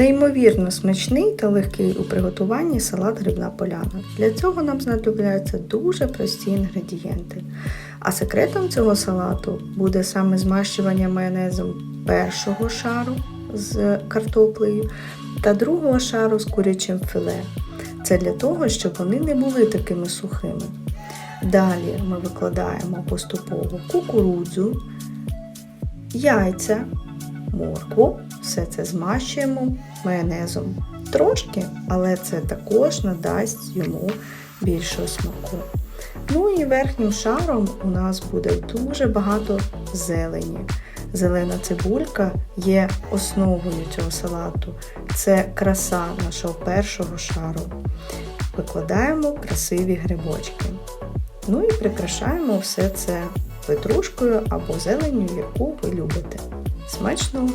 Неймовірно смачний та легкий у приготуванні салат грибна поляна. Для цього нам знадобляться дуже прості інгредієнти. А секретом цього салату буде саме змащування майонезом першого шару з картоплею та другого шару з курячим філе. Це для того, щоб вони не були такими сухими. Далі ми викладаємо поступово кукурудзу, яйця, моркву, все це змащуємо майонезом. Трошки, але це також надасть йому більшого смаку. Ну і верхнім шаром у нас буде дуже багато зелені. Зелена цибулька є основою цього салату. Це краса нашого першого шару. Викладаємо красиві грибочки. Ну і прикрашаємо все це петрушкою або зеленню, яку ви любите. Смачно!